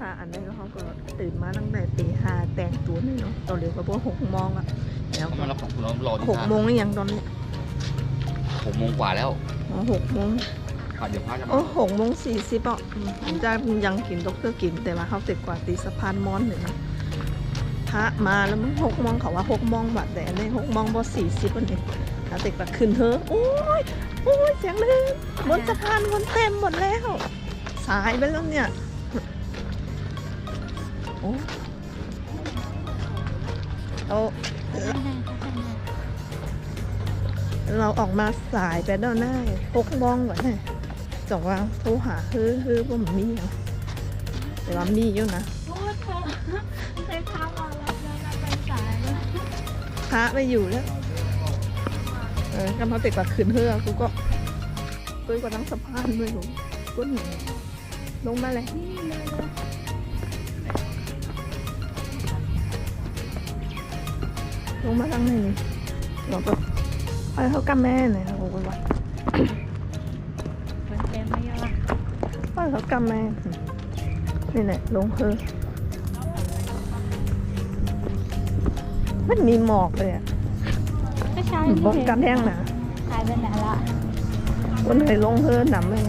ค่ะ อันนี้เขาก็ตื่นมาตั้งแต่ตีห้าแต่งตัวนี่เนาะตอนเรียกว่าพวกหกโมงอะแล้วก็มารับของเรารอที่หกท่าโมงนี่ยังตอนเนี้ยหกโมงกว่าแล้วอ๋อหกโมงอะเดี๋ยวพระจะโอ้มาหกโมงสี่สิบอะอืมผมจะยังกินดอกเตอร์กินแต่ว่าเขาติดกว่าตีสะพานมอนหนึ่งนะพระมาแล้วมึงหกโมงเขาว่าหกโมงบัดแต่อันนี้หกโมงบอสี่สิบอันนี้เขาติดกว่าขึ้นเธอะโอ้ยโอ้ยเสียงเลยบนสะพานคนเต็มหมดแล้ว สายไปแล้วเนี่ย โอ้เราเราออกมาสายไปแล้วหน้าหกโมงก่อนนี่ยจงว่าโทรหาฮือฮือว่ามีอะแต่ว่ามีอยู่นะพูดเถอะไปอยู่แล้วเออก็มาติดกับคืนเฮือกูก็กูก็นั่งสะพานด้วยหนูกูหนีลงมาเลยนี่เลย ลงมาทางไหนนี่เราก็ไปเขากับแม่หน่อยโอ้ยวัดคนเต็มไม่เยอะไปเขากับแม่นี่แหละลงเฮือมันมีหมอกเลยอะก็ใช่บนกันแท่งนะหายไปไหนละคนเคยลงเฮือหนำเลย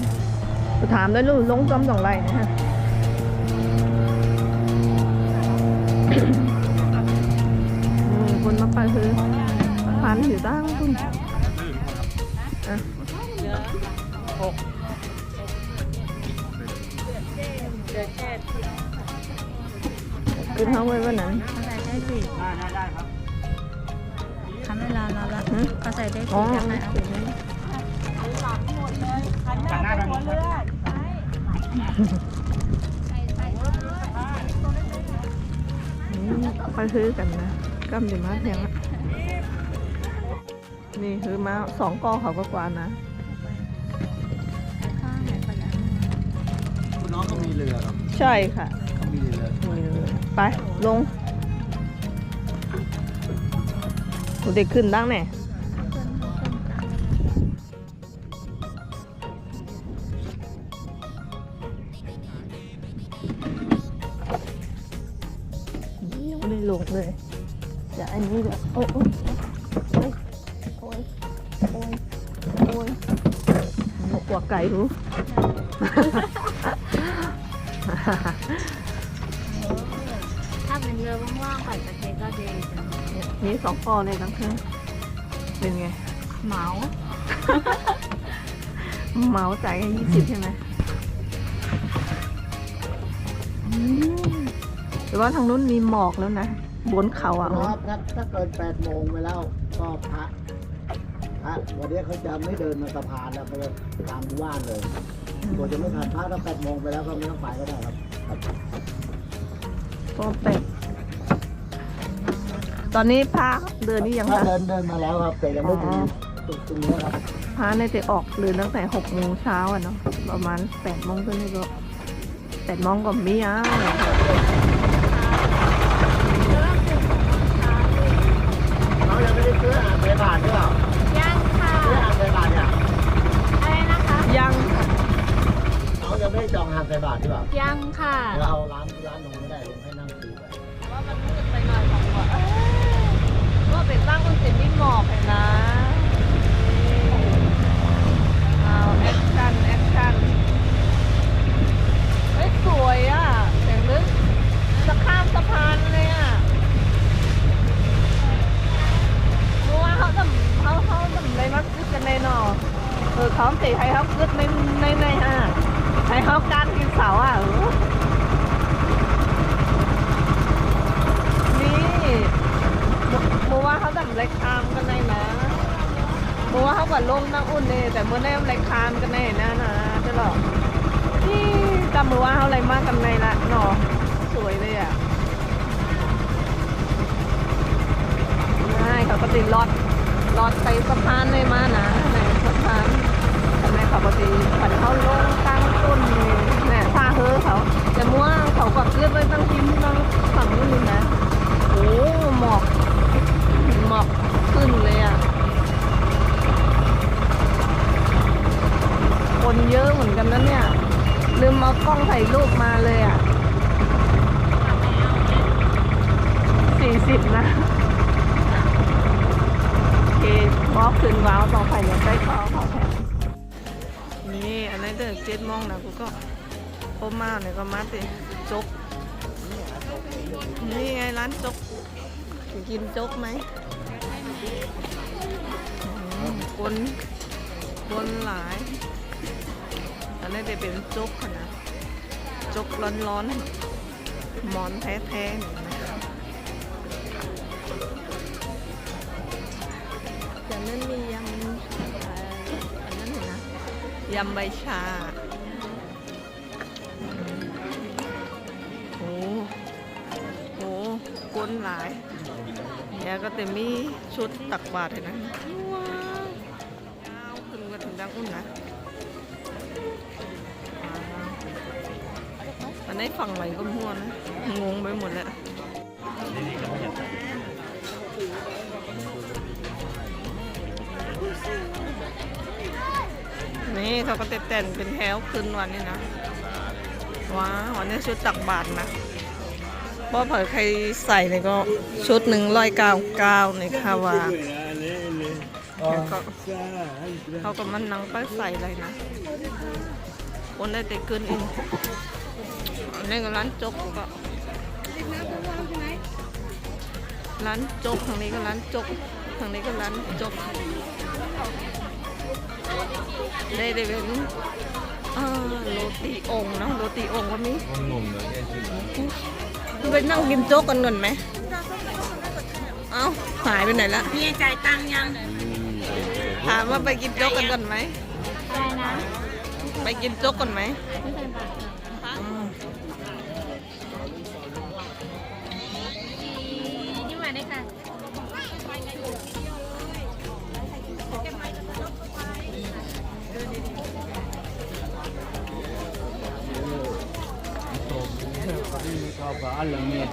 กูถามด้วยลูกลงจอมสองไรนะฮะอื ไปคือพันอยู่ตั้งคุณอะคือเท่าไว้วันนั้นใส่ได้สี่ได้ได้ครับทำเวลาเราละหืมเขาใส่ได้อ๋อสี่ได้ไหมอืมไปซื้อกันนะกำอยู่มาเพียงละ นี่คือมาสองกอเขาก็กว่านะข้างไหนไปแล้วคุณน้องก็มีเรือเหรอใช่ค่ะเขามีเรือมีเลยไปลงกูเด็กขึ้นดังแน่ยไม่ได้ลงเลยจะอันนี้แบบโอ้ หนกกว่าไก่รู้ถ้าเป็นเรือว่างๆปั่นตะเกียก็ดีจังเนี่ยมีสองกอเลยทั้งคืนเป็นไง เหมา เหมาจ่ายแค่ยี่สิบใช่ไหมอืมแต่ว่าทางนู้นมีหมอกแล้วนะ บนเขาอะ ครับถ้าถ้าเกินแปดโมงไปแล้วก็พระ พระวันนี้เขาจะไม่เดินมาสะพานแล้วเขาจะตามว่านเลยกว่าจะไม่ทันพระถ้าแปดโมงไปแล้วก็ไม่ต้องไปก็ได้ครับครับก็เป็ดตอนนี้พาเดินนี่ยังถ้าคะเดินเดินมาแล้วครับแต่ยังไม่ถึงตรงตรงนี้ครับพาในแต่ออกเดินตั้งแต่หกโมงเช้าอะเนาะประมาณแปดโมงก็นี่ก็แปดโมงก็มีอะเรายังไม่ได้ซื้ออาหารใส่บาทหรือเปล่า ยังค่ะ ซื้ออาหารใส่บาทเนี่ย อะไรนะคะ ยังค่ะ เรายัง ไม่ได้จองอาหารใส่บาทหรือเปล่ายังค่ะเราเอาร้านร้านลงไม่ได้ลงให้นั่งฟรีไปว่ามันมืดไปหน่อยของว่าว่าเป็นตั้งคนสิมีหมอกเห็นนะ สิลอดลอดไปสะพานเลยมานะในสะพานทำไมเขาปกติผันเขาลงตั้งต้นเนี่ท่าเฮ้อเขาแต่มั่วเขาก็เลือกไปตั้งทิ้งตั้งฝั่งนู้นนะโอ้หมอกหมอกขึ้นเลยอะคนเยอะเหมือนกันนะเนี่ยลืมเอากล้องถ่ายรูปมาเลยอะสี่สิบนะ โอเคบอกขึ้นว้าวต่อไปยังได้ข้าวเขาแทนนี่อันนี้นเดินเจ็ดโมงนะกูก็โอมาเนี่ยก็มาติจกนี่ไงร้านจกกินจกไหมคนคนหลาย อันนี้จะเป็นจกนะจกร้อนๆหมอนแท้ๆ ยำใบชา โอ้โหก้นหลายเนี่ยก็แต่มีชุดตักบาตรเห็นะว้าวว้าวขึ้นมาถึงดังอุ่นนะอันนี้ฝั่งไหนก็มั่วนะ งงไปหมดแล้ว นี่เขาก็แต่งเป็นแถวขึ้นวันนี้นะ ว้าววันนี้ชุดตักบาตรนะเพราะเผื่อใครใส่เนี่ยก็ชุดหนึ่งร้อยเก้าเก้าในคาวาแล้วก็เขาก็มันนังไปใส่เลยนะคนได้แต่เกินเองอันนี้ก็ร้านจกก็ร้านจกทางนี้ก็ร้านจกทางนี้ก็ร้านจก ได้ได้เป็นอ่าโรตีองค์เนาะโรตีองค์ก็มีงงเลยเนี่ยชื่อไปนั่งกินโจ๊กกันก่อนไหมเอ้าหายไปไหนละพี่จ่ายตังค์ยังถามว่าไปกินโจ๊กกันก่อนไหมอะไรนะ ไปกินโจ๊กก่อนไหมไม่ใช่บัตรค่ะ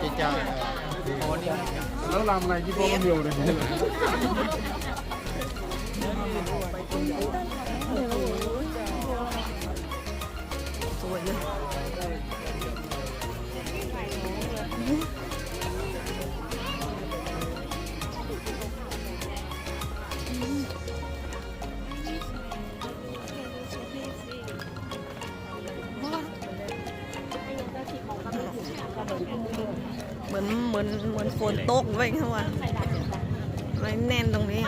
อืมนี่มาแล้วรำอะไรที่พ่อก็เดียวเลย นเหมือนเหมือนฝนตกไว้เขาว่าไว้แน่นตรงนี้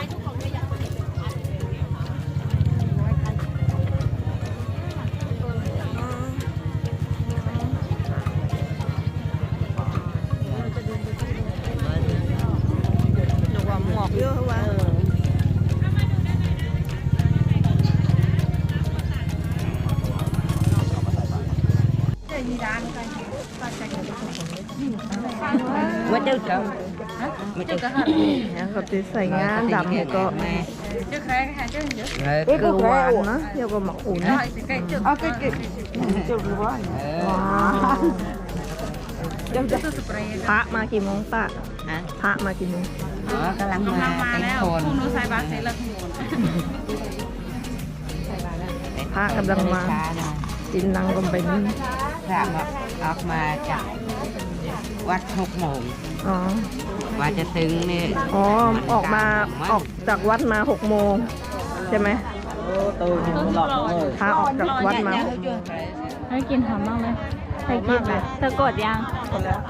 หนูว่าหมอกเยอะ มาเจ้าเจ้ามาเจ้าเขาจะใส่งานดำก็เจ้าใครค่ะเจ้าเยอะเอ้ยก็หวานนะเดี๋ยวก็หมักอุ่นนะอ๋อก็เก็บเจ้ารู้ว่าเจ้าจะพระมากี่โมงปะพระมากี่โมงอ๋อกำลังมากำลังมาแล้วคุณรู้ใส่บาตเสร็จแล้วคุณพระกำลังมาจินนังก็ไปนี่พระออกมาจ่าย วัดหกโมงอ๋อ ว่าจะถึงนี่อ๋อ ออกมาออกจากวัดมาหกโมงใช่ไหมตูนหลอกเลยพระออกจากวัดมาหกโมงให้กินหอมบ้างไหมหอมมากเลยเธอกดยังหมดแล้ว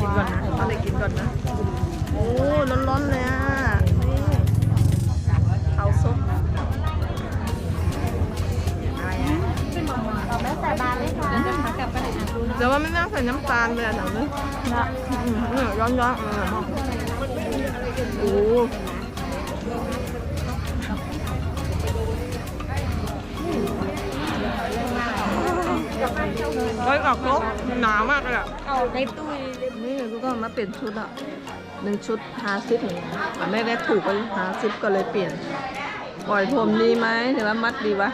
กินก่อนนะเอาเลยกินก่อนนะ โอ้ร้อนๆเลยอะ ใส่บาตรเลยค่ะกลับไหนอะแต่ว่าไม่น่าใส่น้ำตาลเลยอะถังนึงนะอืมเนี่ยย้อนๆอะโอ้เฮ้ยออกโต๊ะหนามากเลยอะเอาในตู้นี่กูก็มาเปลี่ยนชุดอะหนึ่งชุดหาซิปเหมือนกันแต่ไม่ได้ถูกก็หาซิปก็เลยเปลี่ยน ปล่อยผมดีไหมหรือว่ามัดดีวะ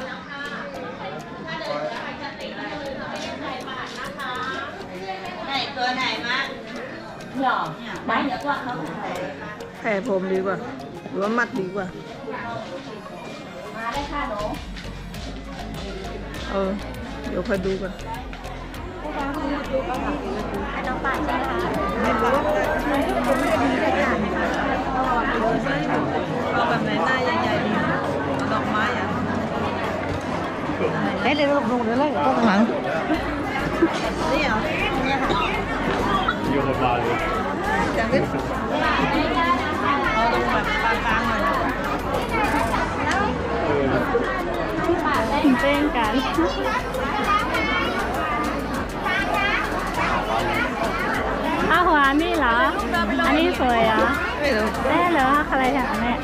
ตัวไหนมา หล่อบ้านเยอะกว่าเขาแผ่ผมดีกว่า หรือว่ามัดดีกว่า มาได้ค่ะหนูเออ เดี๋ยวคอยดูกันให้น้องป่านใช่ไหมคะเอาแบบไหนหน้าใหญ่ๆดอกไม้อะเฮ้ยเดี๋ยลงเลยเลยต้นหลังนี่เหรอ อยู่บนบาเลยจังดิเอาตรงแบบปานกลางหน่อยเต้นกันอาหัวนี่เหรอ อันนี้สวยเหรอไม่รู้ได้เหรออะไรอย่างนี้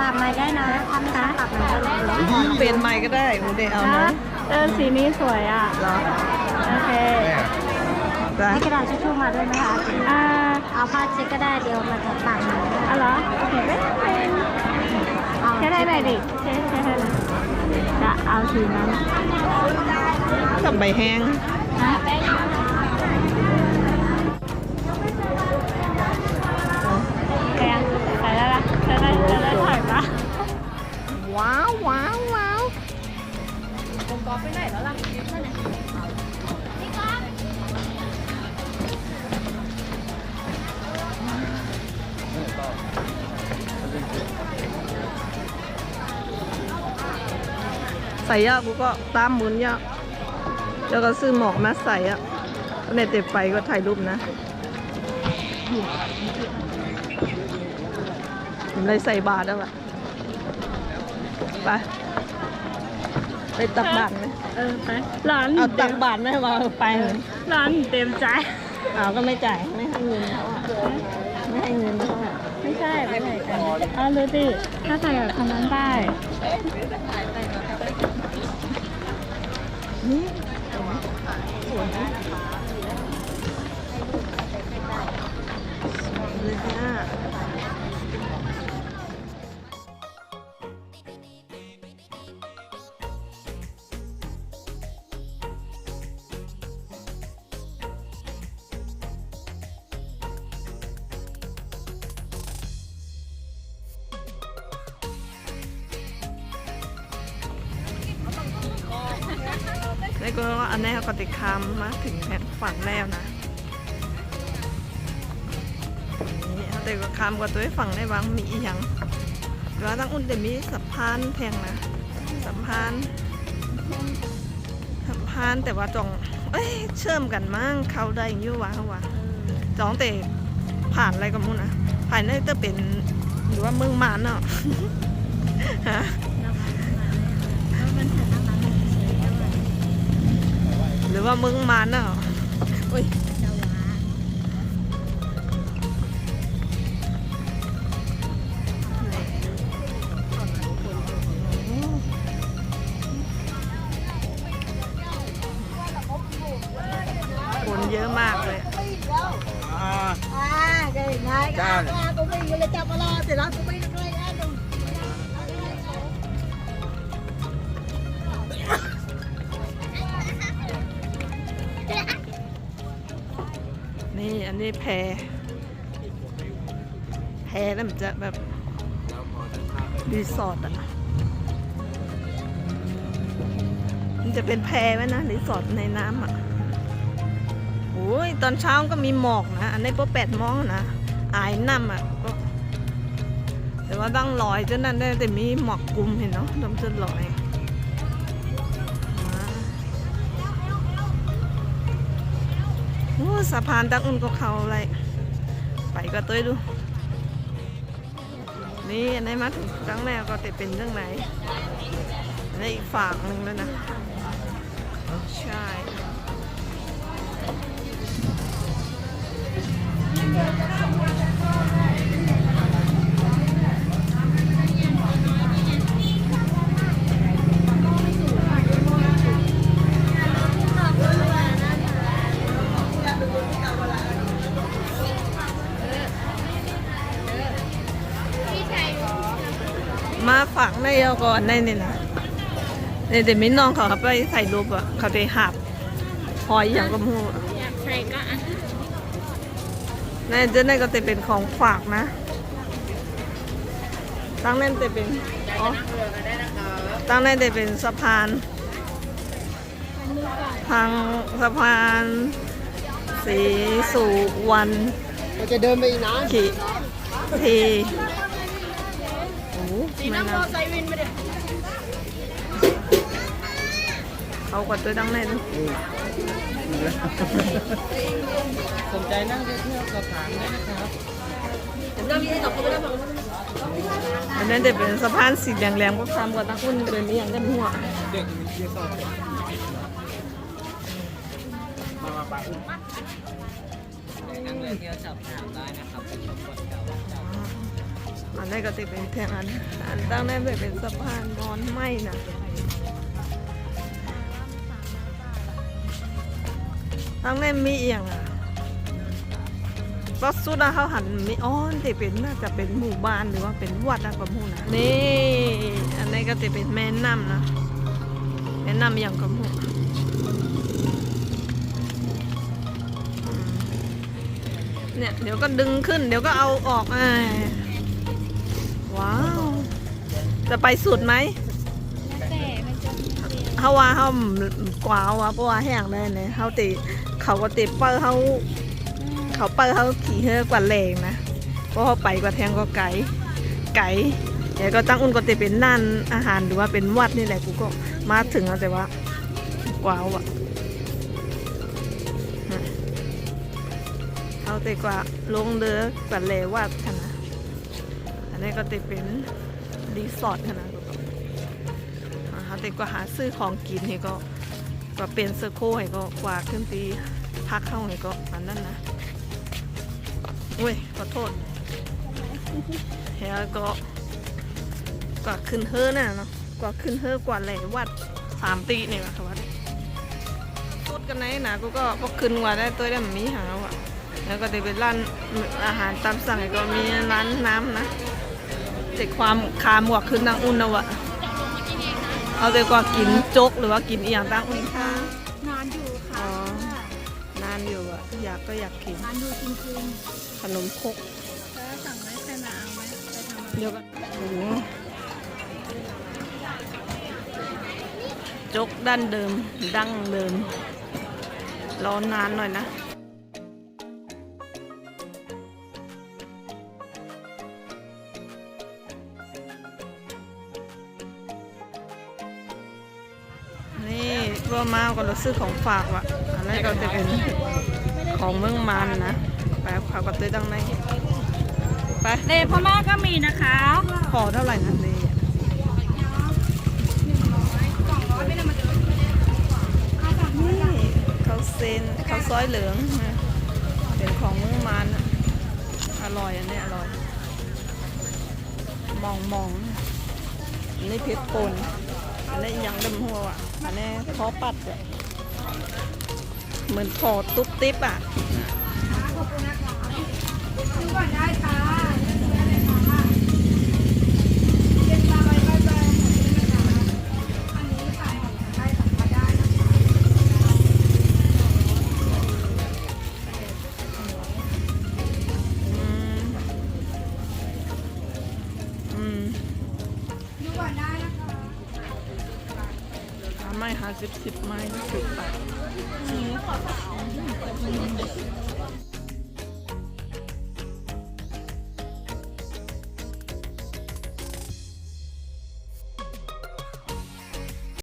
ปากไม้ได้นะทำนะปากไม้ได้เปลี่ยนใหม่ก็ได้หนูเดเอานะเออสีนี้สวยอะเหรอโอเค ได้ให้กระดาษทิชชู่มาด้วยไหมคะอ่าเอาผ้าเช็ดก็ได้เดี๋ยวมันจะปากมันอ๋อเหรอเห็นไหมแค่ได้ไหนดิแค่แค่ได้เลยจะเอาสีนั้นกับใบแห้งนะแพงใส่ได้ละใส่ได้ใส่ได้ถ่ายปะว้าวว้าวว้า ใส่ยากกูก็ตามหมุนยากแล้วก็ซื้อหมอกมาใส่อะในเต็บไปก็ถ่ายรูปนะผมเลยใส่บาทแล้วอะไป ไปตักบาทไหมเออไปร้านเอาตักบาทไหมมาไปเลยร้านเต็มใจเอาก็ไม่จ่ายไม่ให้เงินเขาอะไม่ให้เงินเขาอะไม่ใช่ไม่ใช่กันอ๋อรู้ดิถ้าใส่แบบคนนั้นได้ เลยค่ะ แล้วก็อันนี้เขาก็ติดคำมาถึงแผ่นฝั่งแล้วนะนี่เขาแต่ก็คำกับตัวฝั่งได้บางมีอีหยังหรือว่าตั้งอุ่นแต่มีสะพานแทงนะสะพานสะพานแต่ว่าจองเอ้ยเชื่อมกันมั่งเขาได้อยู่วะเขาวะจองแต่ผ่านอะไรกับมุนนะผ่านได้จะเป็นหรือว่าเมืองมานเนาะ ฮะหรือ ว่ามึงมันอะอุ้ย นี่อันนี้แพแพแล้วมันจะแบบรีสอร์ทอะ มันจะเป็นแพไหมนะรีสอร์ทในน้ำอะโอ้ยตอนเช้าก็มีหมอกนะ อันนี้พอแปดโมงนะ อายน้ำอะก็แต่ว่าต้องลอยจนนั้นได้แต่มีหมอกกลุ่มเห็นเนาะดมจนลอย สะพานตั้งอุ่นก็เขาอะไรไปก็ตัวดู นี่อันมาถึงครั้งแรกก็จะเป็นเรื่องไหนอันนี้อีกฝั่งหนึ่งแล้วนะ ใช่ ฝังในเอาก่อนในนี่นะในเดี๋ยวมิ้นน้องเขาไปใส่รูปอะเขาไปหับหอยอย่างก็มูอะอยากใส่ก็อะในเจ้าในก็จะเป็นของฝากนะตั้งนั่นจะเป็นอ๋อตั้งนั่นจะเป็นสะพานอทางสะพานสีสุวรรณเราจะเดินไปอีกนะขีทีโอ้สี น้ำมอไซวินไปเด็เขากดตัวดังแน่นสนใจนั่งเที่ยวกับผานได้นะครับอันนั้นจะเป็นสะพานสีแดงๆพวกทำกับตะกุ่นเป็นอหย่างกันหัวเด็กมีเที่ยวสอบนั่งเรือเที่ยวจับหางได้นะครับเป็นชมบทเก่าเก่า อันนี้ก็ติเป็นแทงอันอันตั้งนั้นเป็นสะพานนอนไหมนะตั้งนั้นมีเอียงอะก็สุดนะเขาหันมีอ้อนติเป็นน่าจะเป็นหมู่บ้านหรือว่าเป็นวัดอะกับหมู่นะนี่ อันนี้ก็ติเป็นแม่น้ำนะแม่น้ำอย่างกับหมู่อืมเนี่ยเดี๋ยวก็ดึงขึ้น เดี๋ยวก็เอาออกอ่า ว้าว จะไปสุดไหมเขาว่าเขากว่าว่าเพราะว่าแห้งได้เนี่ยเขาติเขาก็ติเปิลเขาเขาเปิลเขาขี่เฮือกว่าแรงนะเพราะเขาไปกว่าแทงก็ไก่ไก่เดี๋ยวก็ตั้งอุ่นก็ติเป็นร้านอาหารหรือว่าเป็นวัดนี่แหละกูก็มาถึงแล้วแต่ว่ากว้าวอะเขาติกว่าลงเรือกว่าแลวัดค่ะนะอั นนี้ก็จะเป็นรีสอร์ทขนาดก็อ่าฮะแต่ก็หาซื้อของกินให้ก็ก็เป็นเซอร์โคให้ก็กว่าขึ้นตีพักเข้าให้ก็อันนั้นนะอุ้ยขอโทษแล้วก็กว่าขึ้นเฮอน่ะเนาะกว่าขึ้นเฮอกว่าแหล่วัดสามตีเนี่ยค่ะวัดสุดกันไหนนะกูก็พอขึ้นกว่าได้ตัวได้มันมีหางอะแล้วก็จะเป็นร้านอาหารตามสั่งก็มีร้านน้ำนะ แต่ความคาหมวกขึ้นนางอุ่นนะวะเอาแต่กว่ากินโจ๊กหรือว่ากินอีหยังตั้งอุ่นค่ะนานอยู่ค่ะนานอยู่อะอยากก็อยากกินนานอยู่จริงขนมคกสั่งไหมใครมาเอาไหมไปทำเดี๋ยวกันโอ้โหโจ๊กดั้นเดิมดั้งเดิมรอนานหน่อยนะ ก็มาก็เราซื้อของฝากว่ะอันนี้ก็จะเป็นของเมืองมันนะไปขาก็ตื้อดังในไปเลพม่าก็มีนะคะขอเท่าไหร่นะเลยนี่เขาเซนเขาซอยเหลืองเป็นของเมืองมันอร่อยอันนี้อร่อย มองมองนนี้เพชรปน อันนี้ยังดำหัวอะ อันนี้ทอปัดอะเหมือนทอตุ๊บติ๊บอะ